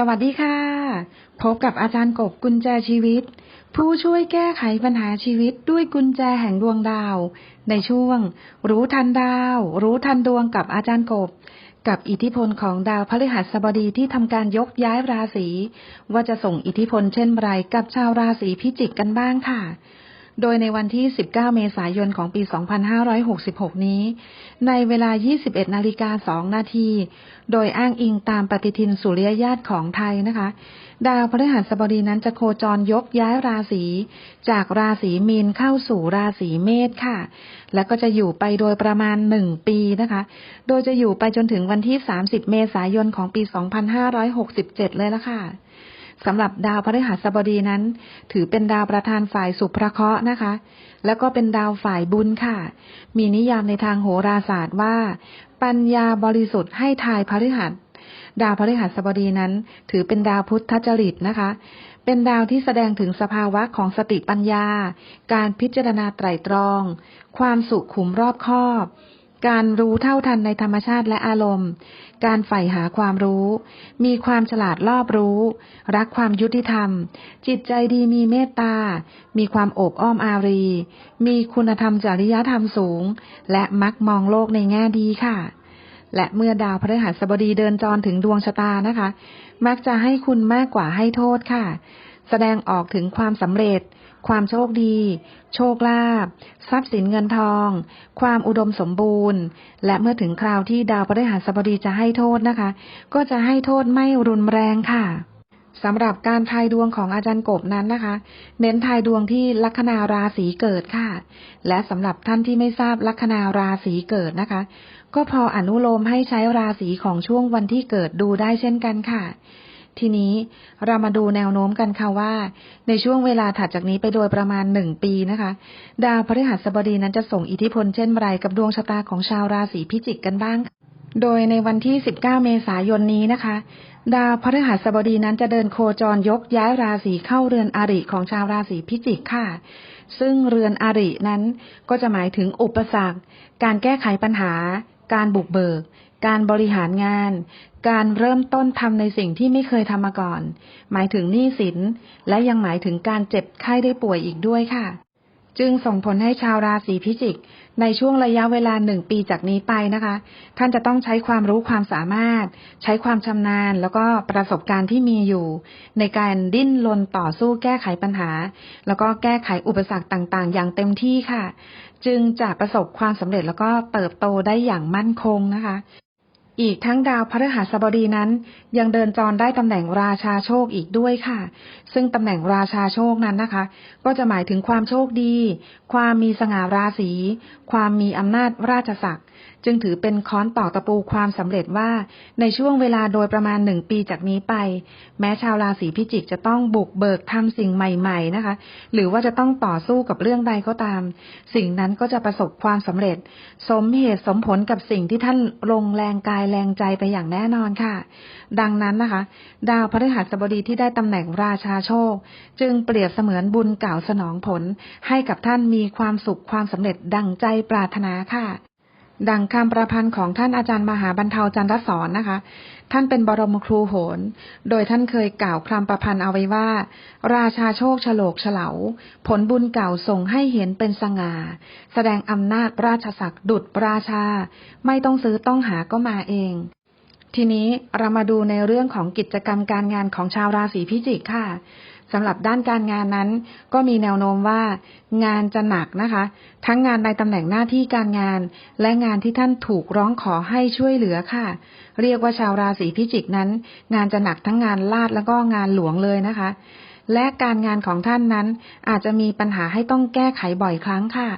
สวัสดีค่ะ พบกับอาจารย์กบกุญแจชีวิต ผู้ช่วยแก้ไขปัญหาชีวิตด้วยกุญแจแห่งดวงดาว ในช่วง รู้ทันดาว รู้ทันดวงกับอาจารย์กบ กับอิทธิพลของดาวพฤหัสบดีที่ทำการยกย้ายราศีว่าจะส่งอิทธิพลเช่นไรกับชาวราศีพิจิกกันบ้างค่ะ โดยในวันที่ 19 เมษายนของปี 2566 นี้ ในเวลา 21 นาฬิกา 2 นาที โดยอ้างอิงตามปฏิทินสุริยญาติของไทยนะคะ ดาวพฤหัสบดีนั้นจะโคจรยกย้ายราศี จากราศีมีนเข้าสู่ราศีเมษค่ะ แล้วก็จะอยู่ไปโดยประมาณ 1 ปีนะคะ โดยจะอยู่ไปจนถึงวันที่ 30 เมษายนของปี 2567 เลยละค่ะ สำหรับดาวพฤหัสบดีนั้น ถือเป็นดาวประธานฝ่ายสุภเคราะห์นะคะ แล้วก็เป็นดาวฝ่ายบุญค่ะ มีนิยามในทางโหราศาสตร์ว่า ปัญญาบริสุทธิ์ให้ทายพฤหัสดาวพฤหัสบดีนั้น ถือเป็นดาวพุทธจริตนะคะ เป็นดาวที่แสดงถึงสภาวะของสติปัญญา การพิจารณาไตรตรอง ความสุขขุมรอบคอบ การรู้เท่าทันในธรรมชาติและอารมณ์ การใฝ่หาความรู้ มีความฉลาดรอบรู้ รักความยุติธรรม จิตใจดีมีเมตตา มีความโอบอ้อมอารี มีคุณธรรมจริยธรรมสูง และมักมองโลกในแง่ดีค่ะ และเมื่อดาวพฤหัสบดีเดินจรถึงดวงชะตานะคะ มักจะให้คุณมากกว่าให้โทษค่ะ แสดงออกถึงความสำเร็จ ความโชคดี โชคลาภทรัพย์สินเงินทอง ความอุดมสมบูรณ์ และเมื่อถึงคราวที่ดาวพฤหัสบดีจะให้โทษนะคะ ก็จะให้โทษไม่รุนแรงค่ะสำหรับการทายดวงของอาจารย์กบนั้นนะคะ เน้นทายดวงที่ลัคนาราศีเกิดค่ะ และสำหรับท่านที่ไม่ทราบลัคนาราศีเกิดนะคะ ก็พออนุโลมให้ใช้ราศีของช่วงวันที่เกิดดูได้เช่นกันค่ะ ทีนี้เรามาดูแนวโน้มกันค่ะว่า ในช่วงเวลาถัดจากนี้ไปโดยประมาณหนึ่งปีนะคะ ดาวพฤหัสบดีนั้นจะส่งอิทธิพลเช่นไรกับดวงชะตาของชาวราศีพิจิกกันบ้าง โดยในวันที่ 19 เมษายนนี้นะคะ ดาวพฤหัสบดีนั้นจะเดินโคจรยกย้ายราศีเข้าเรือนอริของชาวราศีพิจิกค่ะ ซึ่งเรือนอรินั้นก็จะหมายถึงอุปสรรค การแก้ไขปัญหา การบุกเบิก การบริหารงาน การเริ่มต้นทำในสิ่งที่ไม่เคยทำมาก่อน หมายถึงหนี้สิน และยังหมายถึงการเจ็บไข้ได้ป่วยอีกด้วยค่ะ จึงส่งผลให้ชาวราศีพิจิก ในช่วงระยะเวลาหนึ่งปีจากนี้ไปนะคะ ท่านจะต้องใช้ความรู้ความสามารถ ใช้ความชำนาญ แล้วก็ประสบการณ์ที่มีอยู่ ในการดิ้นรนต่อสู้แก้ไขปัญหา แล้วก็แก้ไขอุปสรรคต่างๆ อย่างเต็มที่ค่ะจึงจะประสบความสำเร็จแล้วก็เติบโตได้อย่างมั่นคงนะคะ อีกทั้งดาวพฤหัสบดีนั้น ยังเดินจรได้ตำแหน่งราชาโชคอีกด้วยค่ะ ซึ่งตำแหน่งราชาโชคนั้นนะคะ ก็จะหมายถึงความโชคดี ความมีสง่าราศี ความมีอำนาจราชศักดิ จึงถือเป็นค้อนตอกตะปูความสำเร็จว่า ในช่วงเวลาโดยประมาณหนึ่งปีจากนี้ไป แม้ชาวราศีพิจิกจะต้องบุกเบิกทำสิ่งใหม่ๆนะคะ หรือว่าจะต้องต่อสู้กับเรื่องใดก็ตาม สิ่งนั้นก็จะประสบความสำเร็จ สมเหตุสมผลกับสิ่งที่ท่านลงแรงกายแรงใจไปอย่างแน่นอนค่ะ ดังนั้นนะคะ ดาวพฤหัสบดีที่ได้ตำแหน่งราชาโชค จึงเปรียบเสมือนบุญเก่าสนองผล ให้กับท่านมีความสุขความสำเร็จดังใจปรารถนาค่ะ ดังคำประพันธ์ของท่านอาจารย์มหาบรรเทาจันทสอนนะคะ ท่านเป็นบรมครูโหรโดยท่านเคยกล่าวคำประพันธ์เอาไว้ว่า ราชาโชคฉลกเฉลา ผลบุญเก่าส่งให้เห็นเป็นสง่า แสดงอำนาจราชศักดิ์ดุจราชา ไม่ต้องซื้อต้องหาก็มาเอง ทีนี้เรามาดูในเรื่องของกิจกรรมการงานของชาวราศีพิจิกค่ะ สำหรับด้านการงานนั้น ก็มีแนวโน้มว่า งานจะหนักนะคะ ทั้งงานในตำแหน่งหน้าที่การงาน และงานที่ท่านถูกร้องขอให้ช่วยเหลือค่ะ เรียกว่าชาวราศีพิจิกนั้น งานจะหนักทั้งงานลาดแล้วก็งานหลวงเลยนะคะ และการงานของท่านนั้นอาจจะมีปัญหาให้ต้องแก้ไขบ่อยครั้งค่ะ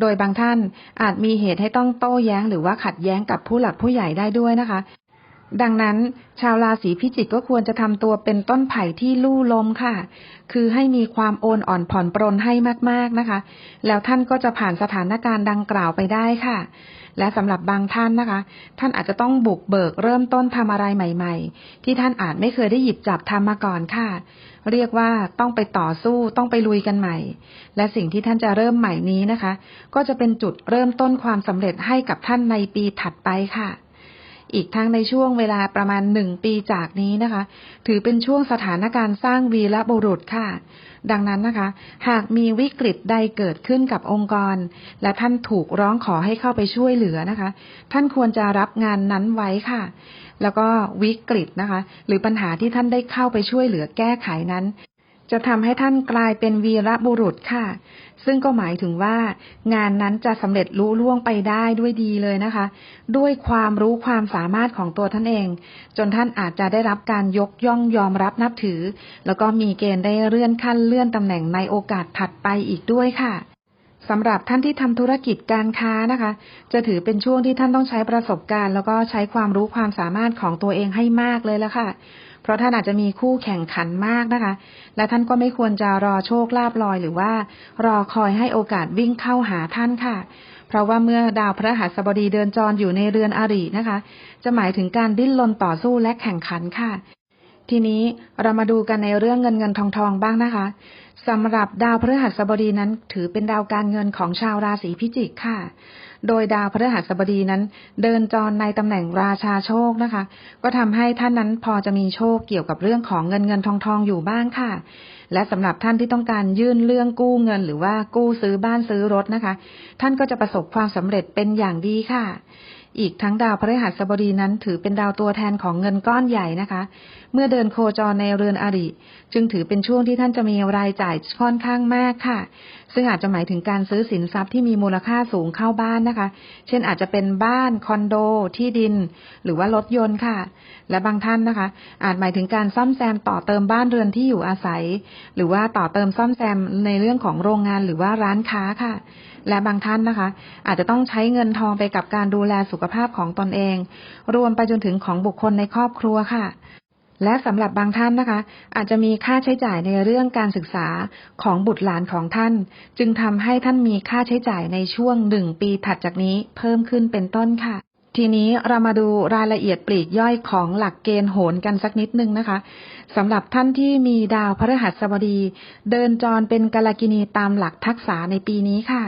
โดยบางท่านอาจมีเหตุให้ต้องโต้แย้ง หรือว่าขัดแย้งกับผู้หลักผู้ใหญ่ได้ด้วยนะคะ ดังนั้นชาวราศีพิจิกก็ควรจะทำตัวเป็นต้นไผ่ที่ลู่ลมค่ะ คือให้มีความโอนอ่อนผ่อนปรนให้มากๆนะคะ แล้วท่านก็จะผ่านสถานการณ์ดังกล่าวไปได้ค่ะ และสำหรับบางท่านนะคะ ท่านอาจจะต้องบุกเบิกเริ่มต้นทำอะไรใหม่ ๆ ที่ท่านอาจไม่เคยได้หยิบจับทำมาก่อนค่ะ เรียกว่าต้องไปต่อสู้ต้องไปลุยกันใหม่ และสิ่งที่ท่านจะเริ่มใหม่นี้นะคะ ก็จะเป็นจุดเริ่มต้นความสำเร็จให้กับท่านในปีถัดไปค่ะ อีกทั้งในช่วงเวลาประมาณหนึ่งปีจากนี้นะคะ ถือเป็นช่วงสถานการณ์สร้างวีรบุรุษค่ะ ดังนั้นนะคะ หากมีวิกฤตใดเกิดขึ้นกับองค์กร และท่านถูกร้องขอให้เข้าไปช่วยเหลือนะคะ ท่านควรจะรับงานนั้นไว้ค่ะ แล้วก็วิกฤตนะคะ หรือปัญหาที่ท่านได้เข้าไปช่วยเหลือแก้ไขนั้น จะทำให้ท่านกลายเป็นวีรบุรุษค่ะ ซึ่งก็หมายถึงว่า งานนั้นจะสำเร็จลุล่วงไปได้ด้วยดีเลยนะคะ ด้วยความรู้ความสามารถของตัวท่านเอง จนท่านอาจจะได้รับการยกย่องยอมรับนับถือ แล้วก็มีเกณฑ์ได้เลื่อนขั้นเลื่อนตำแหน่งในโอกาสถัดไปอีกด้วยค่ะสำหรับท่านที่ทำธุรกิจการค้านะคะ จะถือเป็นช่วงที่ท่านต้องใช้ประสบการณ์ แล้วก็ใช้ความรู้ความสามารถของตัวเองให้มากเลยแล้วค่ะ ราะท่านอาจจะมีคู่แข่งขันมากนะคะ และท่านก็ไม่ควรจะรอโชคลาภลอยหรือว่า รอคอยให้โอกาสวิ่งเข้าหาท่านค่ะ เพราะว่าเมื่อดาวพระหัสบดีเดินจรอยู่ในเรือนอรินะคะ จะหมายถึงการดิ้นรนต่อสู้และแข่งขันค่ะ ทีนี้เรามาดูกันในเรื่องเงินเงินทองทองบ้างนะคะ สำหรับดาวพฤหัสบดีนั้นถือเป็นดาวการเงินของชาวราศีพิจิกค่ะ โดยดาวพฤหัสบดีนั้น เดินจรในตำแหน่งราชาโชคนะคะ ก็ทำให้ท่านนั้นพอจะมีโชคเกี่ยวกับเรื่องของเงินเงินทองทองอยู่บ้างค่ะ และสำหรับท่านที่ต้องการยื่นเรื่องกู้เงิน หรือว่ากู้ซื้อบ้านซื้อรถนะคะ ท่านก็จะประสบความสำเร็จเป็นอย่างดีค่ะ อีกทั้งดาวพฤหัสบดีนั้นถือเป็นดาวตัวแทนของเงินก้อนใหญ่นะคะ เมื่อเดินโคจรในเรือนอริ จึงถือเป็นช่วงที่ท่านจะมีรายจ่ายค่อนข้างมากค่ะซึ่งอาจจะหมายถึงการซื้อสินทรัพย์ที่มีมูลค่าสูงเข้าบ้านนะคะ เช่นอาจจะเป็นบ้านคอนโด ที่ดิน หรือว่ารถยนต์ค่ะ และบางท่านนะคะ อาจหมายถึงการซ่อมแซมต่อเติมบ้านเรือนที่อยู่อาศัย หรือว่าต่อเติมซ่อมแซมในเรื่องของโรงงานหรือว่าร้านค้าค่ะ และบางท่านนะคะ อาจจะต้องใช้เงินทองไปกับการดูแลสุขภาพของตนเอง รวมไปจนถึงของบุคคลในครอบครัวค่ะ และสำหรับบางท่านนะคะ อาจจะมีค่าใช้จ่ายในเรื่องการศึกษาของบุตรหลานของท่าน จึงทำให้ท่านมีค่าใช้จ่ายในช่วงหนึ่งปีถัดจากนี้เพิ่มขึ้นเป็นต้นค่ะ ทีนี้เรามาดูรายละเอียดปลีกย่อยของหลักเกณฑ์โหนกันสักนิดนึงนะคะสำหรับท่านที่มีดาวพฤหัสบดี เดินจรเป็นกาลกินีตามหลักทักษะในปีนี้ค่ะ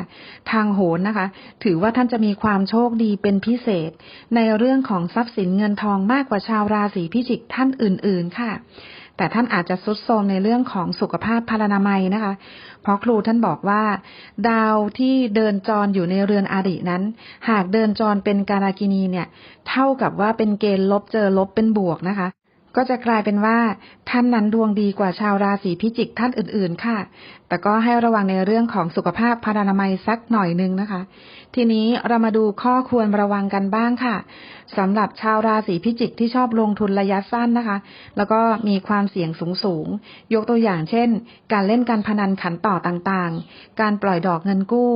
ทางโหนนะคะ ถือว่าท่านจะมีความโชคดีเป็นพิเศษ ในเรื่องของทรัพย์สินเงินทองมากกว่าชาวราศีพิจิกท่านอื่น ๆ ค่ะ แต่ท่านอาจจะซุดโทมในเรื่องของสุขภาพพานามัยนะคะ เพราะครูท่านบอกว่า ดาวที่เดินจรอยู่ในเรือนอารินั้น หากเดินจรเป็นการากินีเนี่ย เท่ากับว่าเป็นเกณฑ์ลบเจอลบเป็นบวกนะคะก็จะกลายเป็นว่าท่านนั้นดวงดีกว่าชาวราศีพิจิกท่านอื่นๆ ค่ะ แต่ก็ให้ระวังในเรื่องของสุขภาพพารานามัยสักหน่อยนึงนะคะ ทีนี้เรามาดูข้อควรระวังกันบ้างค่ะสำหรับชาวราศีพิจิกที่ชอบลงทุนระยะสั้นนะคะ แล้วก็มีความเสี่ยงสูงๆยกตัวอย่างเช่น การเล่นการพนันขันต่อต่างๆ การปล่อยดอกเงินกู้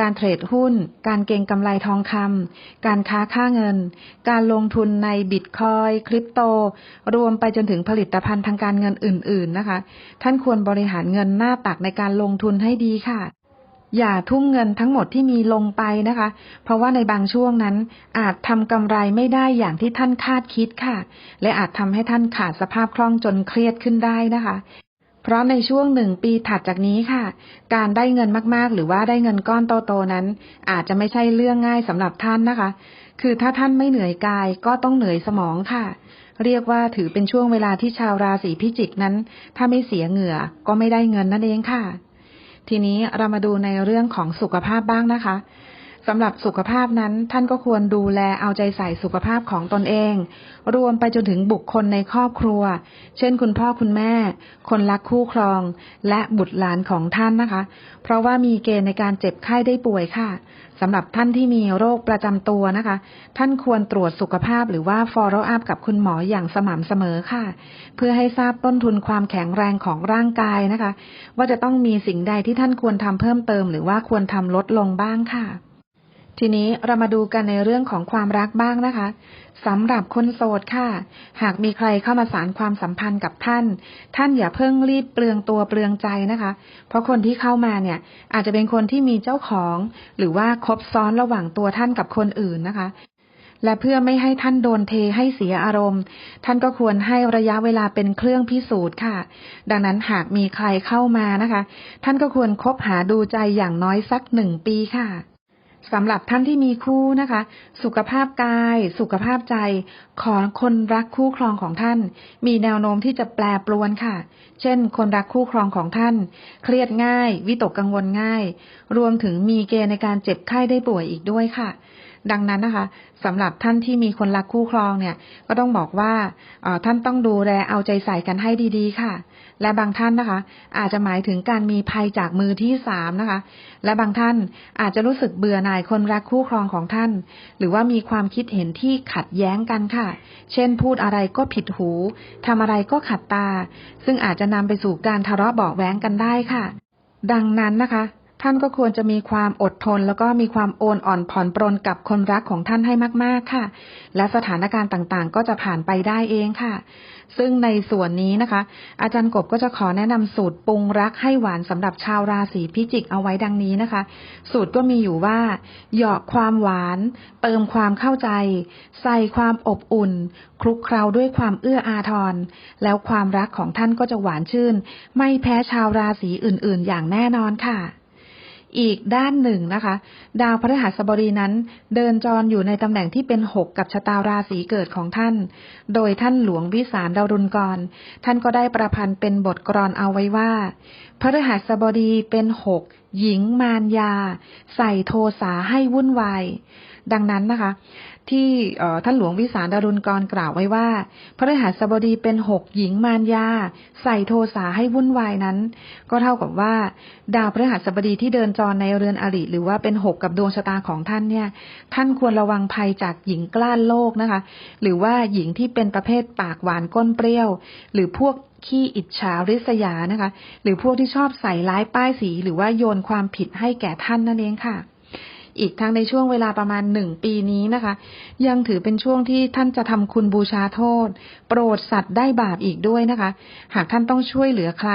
การเทรดหุ้น การเก็งกำไรทองคำการค้าค่าเงิน การลงทุนในบิตคอยคริปโต รวมไปจนถึงผลิตภัณฑ์ทางการเงินอื่น ๆนะคะ ท่านควรบริหารเงินหน้าตักในการลงทุนให้ดีค่ะ อย่าทุ่มเงินทั้งหมดที่มีลงไปนะคะ เพราะว่าในบางช่วงนั้นอาจทำกำไรไม่ได้อย่างที่ท่านคาดคิดค่ะ และอาจทำให้ท่านขาดสภาพคล่องจนเครียดขึ้นได้นะคะเพราะในช่วงหนึ่งปีถัดจากนี้ค่ะ การได้เงินมากๆ หรือว่าได้เงินก้อนโตๆนั้น อาจจะไม่ใช่เรื่องง่ายสำหรับท่านนะคะ คือถ้าท่านไม่เหนื่อยกายก็ต้องเหนื่อยสมองค่ะ เรียกว่าถือเป็นช่วงเวลาที่ชาวราศีพิจิกนั้น ถ้าไม่เสียเหงื่อก็ไม่ได้เงินนั่นเองค่ะ ทีนี้เรามาดูในเรื่องของสุขภาพบ้างนะคะ สำหรับสุขภาพนั้นท่านก็ควรดูแลเอาใจใส่สุขภาพของตนเอง รวมไปจนถึงบุคคลในครอบครัว เช่นคุณพ่อคุณแม่ คนรักคู่ครอง และบุตรหลานของท่านนะคะ เพราะว่ามีเกณฑ์ในการเจ็บไข้ได้ป่วยค่ะสำหรับท่านที่มีโรคประจำตัวนะคะ ท่านควรตรวจสุขภาพหรือว่า follow up กับคุณหมออย่างสม่ำเสมอค่ะ เพื่อให้ทราบต้นทุนความแข็งแรงของร่างกายนะคะ ว่าจะต้องมีสิ่งใดที่ท่านควรทำเพิ่มเติม หรือว่าควรทำลดลงบ้างค่ะ ทีนี้เรามาดูกันในเรื่องของความรักบ้างนะคะสำหรับคนโสดค่ะ หากมีใครเข้ามาสารความสัมพันธ์กับท่าน ท่านอย่าเพิ่งรีบเปลืองตัวเปลืองใจนะคะ เพราะคนที่เข้ามาเนี่ย อาจจะเป็นคนที่มีเจ้าของ หรือว่าคบซ้อนระหว่างตัวท่านกับคนอื่นนะคะและเพื่อไม่ให้ท่านโดนเทให้เสียอารมณ์ ท่านก็ควรให้ระยะเวลาเป็นเครื่องพิสูจน์ค่ะ ดังนั้นหากมีใครเข้ามานะคะ ท่านก็ควรคบหาดูใจอย่างน้อยสักหนึ่งปีค่ะ สำหรับท่านที่มีคู่นะคะ สุขภาพกาย สุขภาพใจของคนรักคู่ครองของท่าน มีแนวโน้มที่จะแปรปรวนค่ะ เช่น คนรักคู่ครองของท่าน เครียดง่าย วิตกกังวลง่าย รวมถึงมีเกณฑ์ในการเจ็บไข้ได้ป่วยอีกด้วยค่ะ ดังนั้นนะคะสำหรับท่านที่มีคนรักคู่ครองเนี่ย ก็ต้องบอกว่าท่านต้องดูแลเอาใจใส่กันให้ดีๆ ค่ะ และบางท่านนะคะ อาจจะหมายถึงการมีภัยจากมือที่สามนะคะ และบางท่านอาจจะรู้สึกเบื่อหน่ายคนรักคู่ครองของท่าน หรือว่ามีความคิดเห็นที่ขัดแย้งกันค่ะ เช่น พูดอะไรก็ผิดหูทำอะไรก็ขัดตา ซึ่งอาจจะนำไปสู่การทะเลาะเบาะแว้งกันได้ค่ะ ดังนั้นนะคะ ท่านก็ควรจะมีความอดทน แล้วก็มีความโอนอ่อนผ่อนปรนกับคนรักของท่านให้มาก ๆค่ะ และสถานการณ์ต่างๆ ก็จะผ่านไปได้เองค่ะ ซึ่งในส่วนนี้นะคะ อาจารย์กบก็จะขอแนะนำสูตรปรุงรักให้หวานสำหรับชาวราศีพิจิกเอาไว้ดังนี้นะคะ สูตรก็มีอยู่ว่าเหยาะความหวาน เติมความเข้าใจ ใส่ความอบอุ่น คลุกเคล้าด้วยความเอื้ออาทร แล้วความรักของท่านก็จะหวานชื่น ไม่แพ้ชาวราศีอื่น ๆ อย่างแน่นอนค่ะ อีกด้านหนึ่งนะคะ ดาวพฤหัสบดีนั้น เดินจรอยู่ในตำแหน่งที่เป็นหกกับชะตาราศีเกิดของท่าน โดยท่านหลวงวิสารดารุณกร ท่านก็ได้ประพันธ์เป็นบทกรอนเอาไว้ว่า พฤหัสบดีเป็นหกหญิงมารยา ใส่โทสาให้วุ่นวายดังนั้นนะคะ ที่ท่านหลวงวิสารดารุณกรกล่าวไว้ว่า พระฤหัสบดีเป็นหกหญิงมารยา ใส่โทสาให้วุ่นวายนั้น ก็เท่ากับว่า ดาวพฤหัสบดีที่เดินจรในเรือนอริหรือว่าเป็นหกกับดวงชะตาของท่านเนี่ย ท่านควรระวังภัยจากหญิงกล้านโลกนะคะ หรือว่าหญิงที่เป็นประเภทปากหวานก้นเปรี้ยว หรือพวกขี้อิจฉาริษยานะคะ หรือพวกที่ชอบใส่ร้ายป้ายสี หรือว่าโยนความผิดให้แก่ท่านนั่นเองค่ะ อีกทั้งในช่วงเวลาประมาณหนึ่งปีนี้นะคะ ยังถือเป็นช่วงที่ท่านจะทำคุณบูชาโทษ โปรดสัตว์ได้บาปอีกด้วยนะคะ หากท่านต้องช่วยเหลือใคร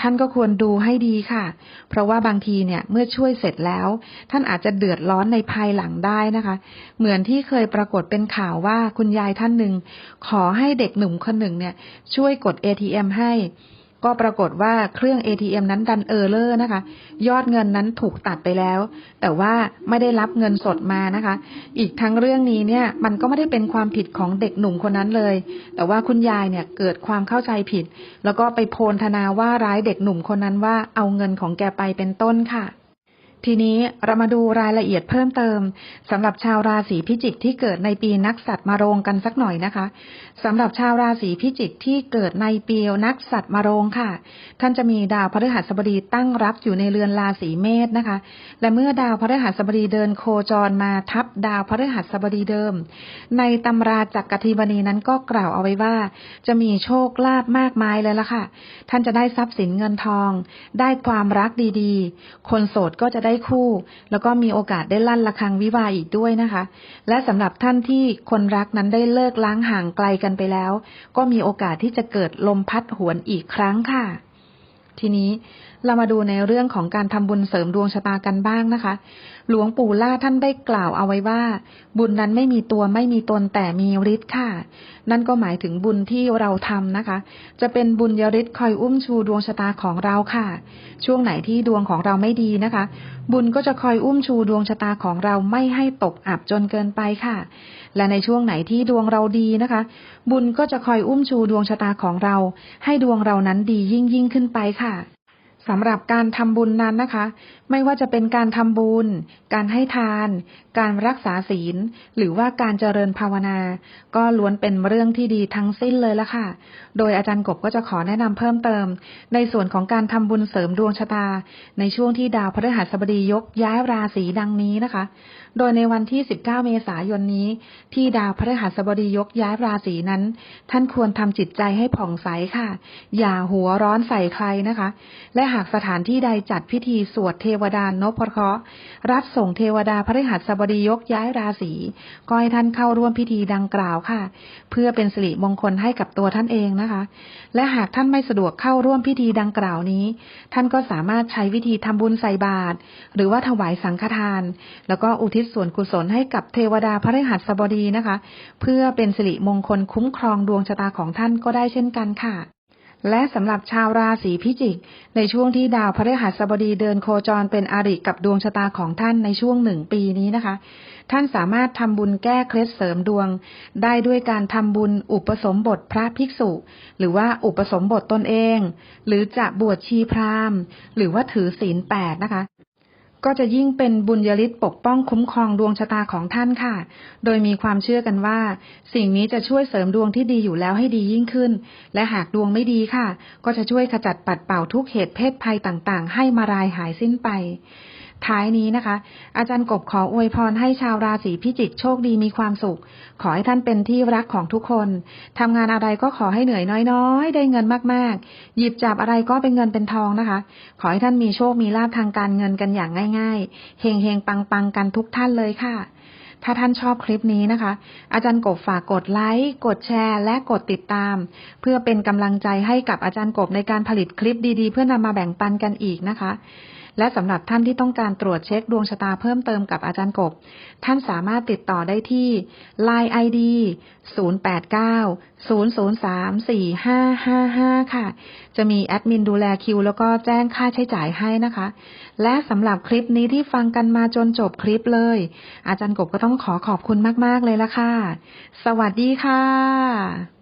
ท่านก็ควรดูให้ดีค่ะ เพราะว่าบางทีเนี่ยเมื่อช่วยเสร็จแล้ว ท่านอาจจะเดือดร้อนในภายหลังได้นะคะ เหมือนที่เคยปรากฏเป็นข่าวว่าคุณยายท่านหนึ่งขอให้เด็กหนุ่มคนหนึ่งเนี่ยช่วยกด ATM ให้ ก็ปรากฏว่าเครื่อง ATM นั้นดันเออร์เลอร์นะคะ ยอดเงินนั้นถูกตัดไปแล้ว แต่ว่าไม่ได้รับเงินสดมานะคะ อีกทั้งเรื่องนี้เนี่ยมันก็ไม่ได้เป็นความผิดของเด็กหนุ่มคนนั้นเลย แต่ว่าคุณยายเนี่ยเกิดความเข้าใจผิด แล้วก็ไปโพลธนาว่าร้ายเด็กหนุ่มคนนั้นว่าเอาเงินของแกไปเป็นต้นค่ะ ทีนี้เรามาดูรายละเอียดเพิ่มเติมสำหรับชาวราศีพิจิกที่เกิดในปีนักสัตว์มารงกันสักหน่อยนะคะสำหรับชาวราศีพิจิกที่เกิดในปีนักสัตว์มารงค่ะ ท่านจะมีดาวพฤหัสบดีตั้งรับอยู่ในเรือนราศีเมษนะคะ และเมื่อดาวพฤหัสบดีเดินโคจรมาทับดาวพฤหัสบดีเดิม ในตำราจักรทีบณีนั้นก็กล่าวเอาไว้ว่า จะมีโชคลาภมากมายเลยล่ะค่ะ ท่านจะได้ทรัพย์สินเงินทอง ได้ความรักดีๆ คนโสดก็จะได้คู่ แล้วก็มีโอกาสได้ลั่นระฆังวิวาอีกด้วยนะคะ และสำหรับท่านที่คนรักนั้นได้เลิกล้างห่างไกลกันไปแล้ว ก็มีโอกาสที่จะเกิดลมพัดหวนอีกครั้งค่ะ ทีนี้ เรามาดูในเรื่องของการทำบุญเสริมดวงชะตากันบ้างนะคะ หลวงปู่ล่าท่านได้กล่าวเอาไว้ว่า บุญนั้นไม่มีตัวไม่มีตนแต่มีฤทธิ์ค่ะ นั่นก็หมายถึงบุญที่เราทำนะคะ จะเป็นบุญยฤทธิ์คอยอุ้มชูดวงชะตาของเราค่ะ ช่วงไหนที่ดวงของเราไม่ดีนะคะ บุญก็จะคอยอุ้มชูดวงชะตาของเราไม่ให้ตกอับจนเกินไปค่ะ และในช่วงไหนที่ดวงเราดีนะคะ บุญก็จะคอยอุ้มชูดวงชะตาของเรา ให้ดวงเรานั้นดียิ่งยิ่งขึ้นไปค่ะ สำหรับการทำบุญนั้นนะคะ ไม่ว่าจะเป็นการทำบุญ การให้ทาน การรักษาศีล หรือว่าการเจริญภาวนา ก็ล้วนเป็นเรื่องที่ดีทั้งสิ้นเลยละค่ะ โดยอาจารย์กบก็จะขอแนะนำเพิ่มเติม ในส่วนของการทำบุญเสริมดวงชะตา ในช่วงที่ดาวพฤหัสบดียกย้ายราศีดังนี้นะคะโดยในวันที่ 19 เมษายนนี้ ที่ดาวพฤหัสบดียกย้ายราศีนั้น ท่านควรทำจิตใจให้ผ่องใสค่ะ อย่าหัวร้อนใส่ใครนะคะ และหากสถานที่ใดจัดพิธีสวดเทวดานพเคราะห์รับส่งเทวดาพฤหัสบดียกย้ายราศีก็ให้ท่านเข้าร่วมพิธีดังกล่าวค่ะ เพื่อเป็นสิริมงคลให้กับตัวท่านเองนะคะ และหากท่านไม่สะดวกเข้าร่วมพิธีดังกล่าวนี้ ท่านก็สามารถใช้วิธีทำบุญใส่บาตรหรือว่าถวายสังฆทาน แล้วก็อุทิศส่วนกุศลให้กับเทวดาพระฤหัสบดีนะคะ เพื่อเป็นสิริมงคลคุ้มครองดวงชะตาของท่านก็ได้เช่นกันค่ะและสำหรับชาวราศีพิจิก ในช่วงที่ดาวพฤหัสบดีเดินโคจรเป็นอริกับดวงชะตาของท่านในช่วงหนึ่งปีนี้นะคะ ท่านสามารถทำบุญแก้เคล็ดเสริมดวง ได้ด้วยการทำบุญอุปสมบทพระภิกษุ หรือว่าอุปสมบทตนเอง หรือจะบวชชีพราหมณ์ หรือว่าถือศีลแปดนะคะ ก็จะยิ่งเป็นบุญยฤทธิ์ปกป้องคุ้มครองดวงชะตาของท่านค่ะ โดยมีความเชื่อกันว่า สิ่งนี้จะช่วยเสริมดวงที่ดีอยู่แล้วให้ดียิ่งขึ้น และหากดวงไม่ดีค่ะ ก็จะช่วยขจัดปัดเป่าทุกเหตุเพศภัยต่างๆ ให้มารายหายสิ้นไป ท้ายนี้นะคะ อาจารย์กบขออวยพรให้ชาวราศีพิจิกโชคดีมีความสุข ขอให้ท่านเป็นที่รักของทุกคนทำงานอะไรก็ขอให้เหนื่อยน้อยๆ ได้เงินมากๆ หยิบจับอะไรก็เป็นเงินเป็นทองนะคะ ขอให้ท่านมีโชคมีลาภทางการเงินกันอย่างง่าย ๆเฮงๆปังๆกันทุกท่านเลยค่ะถ้าท่านชอบคลิปนี้นะคะ อาจารย์กบฝากกดไลค์ กดแชร์ และกดติดตาม เพื่อเป็นกำลังใจให้กับอาจารย์กบในการผลิตคลิปดีๆ เพื่อนำมาแบ่งปันกันอีกนะคะ และสำหรับท่านที่ต้องการตรวจเช็คดวงชะตาเพิ่มเติมกับอาจารย์กบ ท่านสามารถติดต่อได้ที่ Line ID 0890034555 ค่ะ จะมีแอดมินดูแลคิว แล้วก็แจ้งค่าใช้จ่ายให้นะคะ และสำหรับคลิปนี้ที่ฟังกันมาจนจบคลิปเลย อาจารย์กบก็ต้องขอขอบคุณมาก ๆ เลยละค่ะ สวัสดีค่ะ